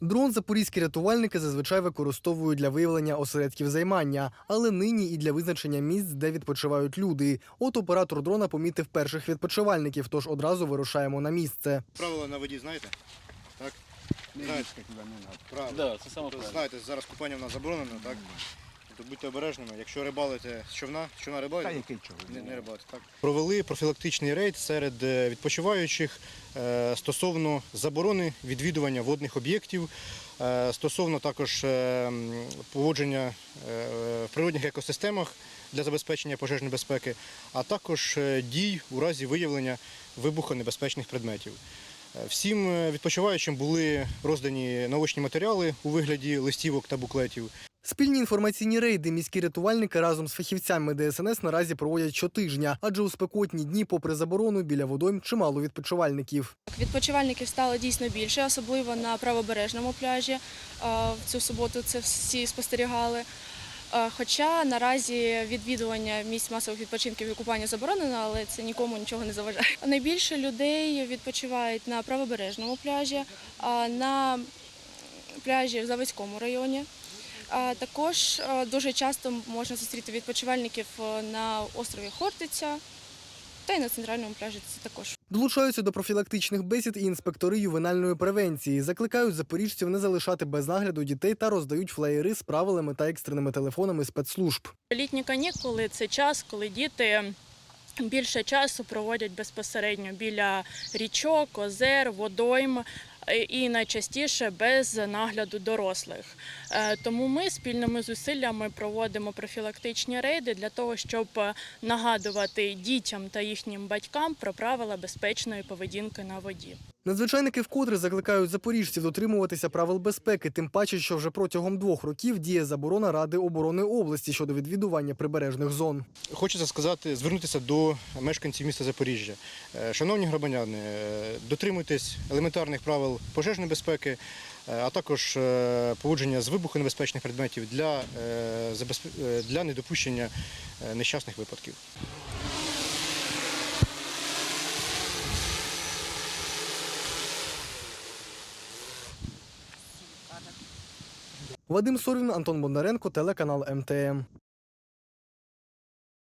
Дрон запорізькі рятувальники зазвичай використовують для виявлення осередків займання, але нині і для визначення місць, де відпочивають люди. От оператор дрона помітив перших відпочивальників, тож одразу вирушаємо на місце. Правила на воді знаєте? Так? Знаєте, правила. Да, це саме Тобто, правильно. знаєте, зараз купання в нас заборонено, так? Тобто будьте обережними. Якщо рибалите з човна, з човна рибалите? Не, не рибалите, так. Провели профілактичний рейд серед е, відпочиваючих е, стосовно заборони відвідування водних об'єктів, е, стосовно також е, поводження е, в природних екосистемах для забезпечення пожежної безпеки, а також е, дій у разі виявлення вибухонебезпечних предметів. Всім відпочиваючим були роздані наочні матеріали у вигляді листівок та буклетів. Спільні інформаційні рейди міські рятувальники разом з фахівцями ДСНС наразі проводять щотижня, адже у спекотні дні, попри заборону, біля водойм чимало відпочивальників. Відпочивальників стало дійсно більше, особливо на правобережному пляжі. В цю суботу це всі спостерігали. Хоча наразі відвідування місць масових відпочинків і купання заборонено, але це нікому нічого не заважає. Найбільше людей відпочивають на правобережному пляжі, на пляжі в Заводському районі. Також е, дуже часто можна зустріти відпочивальників е, на острові Хортиця та й на центральному пляжі це також. Долучаються до профілактичних бесід і інспектори ювенальної превенції. Закликають запоріжців не залишати без нагляду дітей та роздають флеєри з правилами та екстреними телефонами спецслужб. Літні канікули це час, коли діти більше часу проводять безпосередньо біля річок, озер, водойм. Е, І найчастіше без нагляду дорослих. Е, Тому ми спільними зусиллями проводимо профілактичні рейди для того, щоб е, нагадувати дітям та їхнім батькам про правила безпечної поведінки на воді. Надзвичайники вкотре закликають запоріжців дотримуватися правил безпеки, тим паче, що вже протягом двох років діє заборона Ради оборони області щодо відвідування прибережних зон. Хочеться сказати, звернутися до мешканців міста Запоріжжя. Е, Шановні громадяни, е, дотримуйтесь елементарних правил пожежної безпеки, е, а також поводження з вибухонебезпечних предметів для, для недопущення нещасних випадків. Вадим Сорвін, Антон Бондаренко, телеканал МТМ.